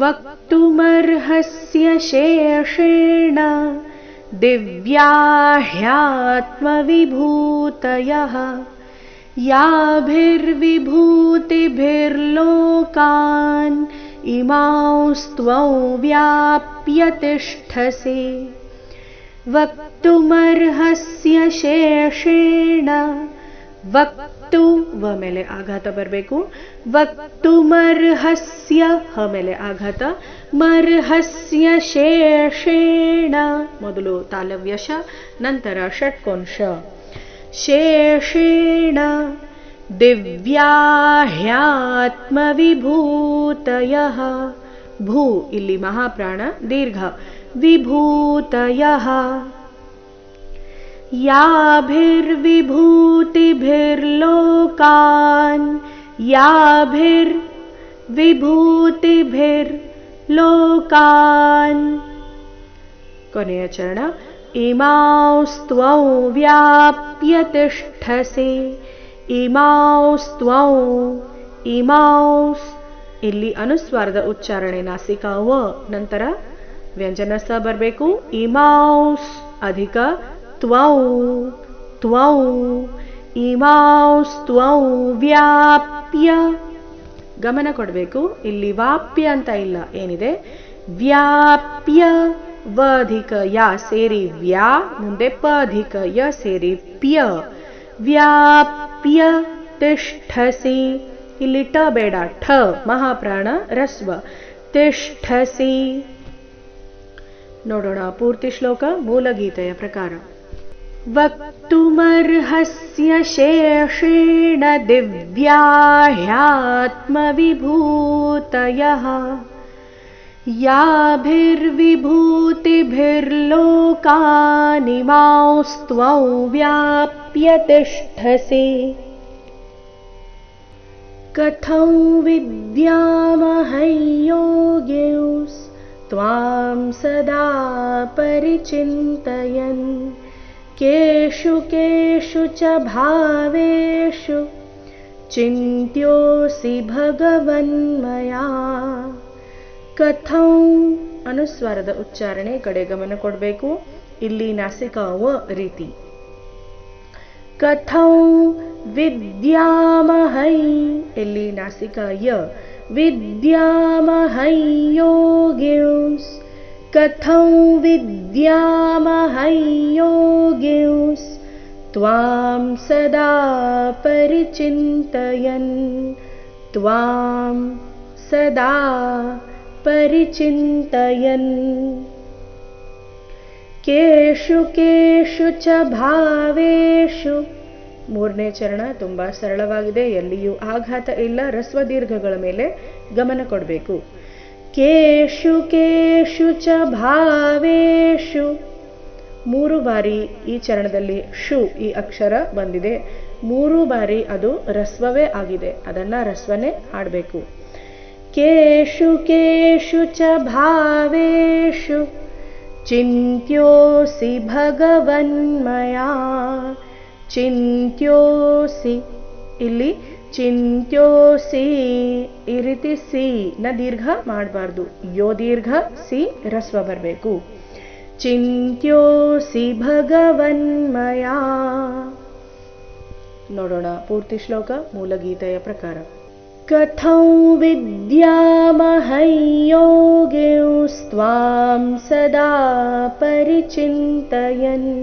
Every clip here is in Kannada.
वक्तुमर्हस्य शेषेण दिव्या ह्यात्मविभूतयः याभिर्विभूतिभिर्लोकान् इमांस्त्वौ व्याप्य तिष्ठसि। वक्तुमर्हस्य शेषेण ವಕ್ತು ವ वक्तु व मेले आघात बरु वक्तु मर्हस्य मेले आघात। मर्हस्य शेषेण मालव्यश नन्तर षट्कोंश ಶೇಷೇಣ ದಿವ್ಯಾಹ್ಯಾತ್ಮವಿಭೂತಯ। ಭೂ ಇಲ್ಲಿ ಮಹಾಪ್ರಾಣ ದೀರ್ಘ। ವಿಭೂತಯ। याभिर्विभूतिभिर्लोकान् याभिर्विभूतिभिर्लोकान् ಕೊನೆಯ ಚರಣ ಇಮಾಂಸ್ತ್ವಂ ವ್ಯಾಪ್ಯ ತಿಷ್ಠಸೆ ಇಮಾಂಸ್ತ್ವಂ ಇಮಾಂಸ್ ಇಲ್ಲಿ ಅನುಸ್ವಾರದ ಉಚ್ಚಾರಣೆ ನಾಸಿಕಾ ವ ನಂತರ ವ್ಯಂಜನ ಸ ಬರಬೇಕು ಇಮಾಂಸ್ ಅಧಿಕ ತ್ವೌ ತ್ವೌ ಇಮಾಂಸ್ ತ್ವೌ ವ್ಯಾಪ್ಯ ಗಮನ ಕೊಡಬೇಕು, ಇಲ್ಲಿ ವಾಪ್ಯ ಅಂತ ಇಲ್ಲ, ಏನಿದೆ? ವ್ಯಾಪ್ಯ ವ ಅಧಿಕ ಯ ಸೇರಿ ವ್ಯಾ, ಮುಂದೆ ಪ ಅಧಿಕ ಯ ಸೇರಿ ಪ್ಯ. ವ್ಯಾಪ್ಯ, ತಿಷ್ಠಸಿ, ಇಲ್ಲಿ ಟ ಬೇಡ, ಠ, ಮಹಾಪ್ರಾಣ, ರಸ್ವ. ತಿಷ್ಠಸಿ. ನೋಡೋಣ, ಪೂರ್ತಿ ಶ್ಲೋಕ, ಮೂಲಗೀತೆಯ ಪ್ರಕಾರ. वक्तुमर्हस्य शेषेण दिव्या ह्यात्मविभूतयः याभिर्विभूतिभिर्लोकानि मांस्त्वौ व्याप्य तिष्ठसि। कथौ विद्यामहयोगिंस्त्वां सदा परिचिन्तयन्। केषु केषु च भावेषु ಚಿಂತ್ಯೋಸಿ ಭಗವನ್ಮಯ ಕಥಂ ಅನುಸ್ವರದ ಉಚ್ಚಾರಣೆ ಕಡೆ ಗಮನ ಕೊಡಬೇಕು ಇಲ್ಲಿ ನಾಸಿಕಾ ವ ರೀತಿ ಕಥಂ ವಿದ್ಯಾಮಹೈ ಇಲ್ಲಿ ನಾಸಿಕಾ ಯ विद्यामहै योगिंस् कथं विद्यामहै योगिंस् त्वां सदा परिचिन्तयन् त्वां सदा परिचिन्तयन् केषु केषु च भावेषु ಮೂರನೇ ಚರಣ ತುಂಬಾ ಸರಳವಾಗಿದೆ ಎಲ್ಲಿಯೂ ಆಘಾತ ಇಲ್ಲ ರಸ್ವ ದೀರ್ಘಗಳ ಮೇಲೆ ಗಮನ ಕೊಡಬೇಕು ಕೇಶು ಕೇಶು ಚ ಭಾವೇಶು ಮೂರು ಬಾರಿ ಈ ಚರಣದಲ್ಲಿ ಶು ಈ ಅಕ್ಷರ ಬಂದಿದೆ. ಮೂರು ಬಾರಿ ಅದು ರಸ್ವವೇ ಆಗಿದೆ. ಅದನ್ನ ರಸ್ವನೇ ಹಾಡಬೇಕು. ಕೇಶು ಕೇಶು ಚ ಭಾವೇಶು, ಚಿಂತ್ಯೋಸಿ ಭಗವನ್ಮಯಾ, ಚಿಂತ್ಯೋಸಿ, ಇಲ್ಲಿ ಚಿಂತ್ಯೋಸಿ ಈ ರೀತಿ ಸಿ ನ ದೀರ್ಘ ಮಾಡಬಾರ್ದು. ಯೋ ದೀರ್ಘ, ಸಿ ರಸ್ವ ಬರಬೇಕು. ಚಿಂತ್ಯೋಸಿ ಭಗವನ್ಮಯ ನೋಡೋಣ ಪೂರ್ತಿ ಶ್ಲೋಕ ಮೂಲಗೀತೆಯ ಪ್ರಕಾರ ಕಥಂ ವಿದ್ಯಾಮಹೈ ಯೋಗಿಂಸ್ತ್ವಾಂ ಸದಾ ಪರಿಚಿಂತಯನ್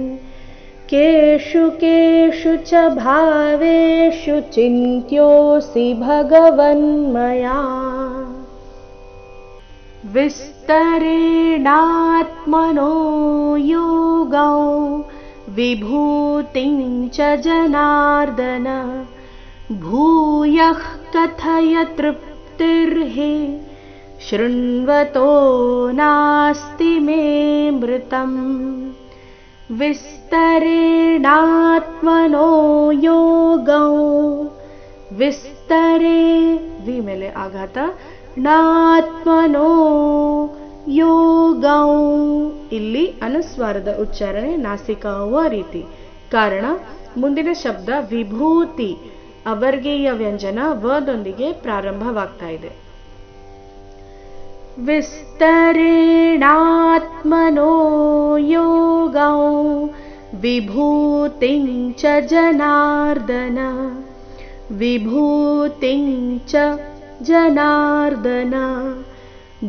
केषु केषु च भावेषु चिन्त्योऽसि भगवन्मया विस्तरेणात्मनो योगौ विभूतिं च जनार्दन। भूयः कथय तृप्तिर्हि शृण्वतो नास्ति मे मृतम्। विस्तरेणात्मनो योगौ विस्तरे विमले आघात। ನಾತ್ಮನೋ ಯೋಗೌ. ಇಲ್ಲಿ ಅನುಸ್ವಾರದ ಉಚ್ಚಾರಣೆ ನಾಸಿಕಾವ ರೀತಿ. ಕಾರಣ, ಮುಂದಿನ ಶಬ್ದ ವಿಭೂತಿ. ಅವರ್ಗೀಯ ವ್ಯಂಜನ ವದೊಂದಿಗೆ ಪ್ರಾರಂಭವಾಗ್ತಾ ಇದೆ. ವಿಸ್ತರೆಣಾತ್ಮನೋ ಯೋಗೌ. ವಿಭೂತಿಂಚ ಜನಾರ್ದನ. ವಿಭೂತಿಂಚ जनार्दन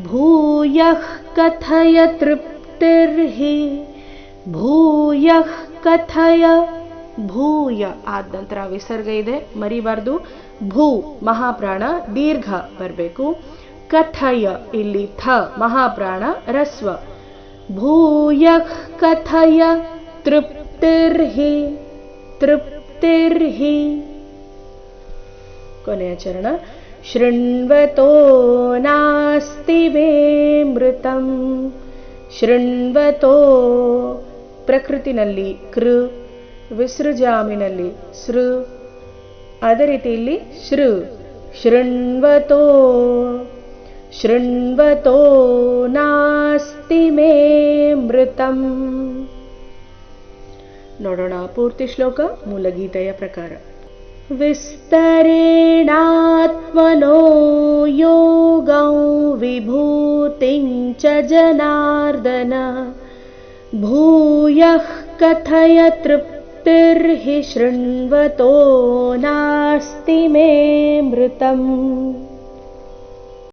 भूयः कथय तृप्तिर्हि ಭೂಯಃ ಕಥಯ ಭೂಯ ಆದ ನಂತರ ವಿಸರ್ಗ ಇದೆ ಮರಿಬಾರ್ದು ಭೂ ಮಹಾಪ್ರಾಣ ದೀರ್ಘ ಬರಬೇಕು ಕಥಯ ಇಲ್ಲಿ ಥ ಮಹಾಪ್ರಾಣ ರಸ್ವ ಭೂಯಃ ಕಥಯ ತೃಪ್ತಿರ್ಹಿ ತೃಪ್ತಿರ್ಹಿ ಕೊನೆಯ ಚರಣ ಶೃಣ್ವತೋ ನಾಸ್ತಿ ಮೇ ಮೃತಂ. ಶೃಣ್ವತೋ ಪ್ರಕೃತಿನಲ್ಲಿ ಕೃ, ವಿಸೃಜಾಮಿನಲ್ಲಿ ಸೃ. ಅದೇ ರೀತಿಯಲ್ಲಿ ಶೃ. ಶೃಣ್ವತೋ ಶೃಣ್ವತೋ ನಾಸ್ತಿ ಮೇ ಮೃತಂ. ನೋಡೋಣ ಪೂರ್ತಿ ಶ್ಲೋಕ ಮೂಲಗೀತೆಯ ಪ್ರಕಾರ. विस्तरेणात्मनो योगौ विभूतिं च जनार्दन। भूयः कथय तृप्तिर्हि शृण्वतो नास्ति मे मृतम्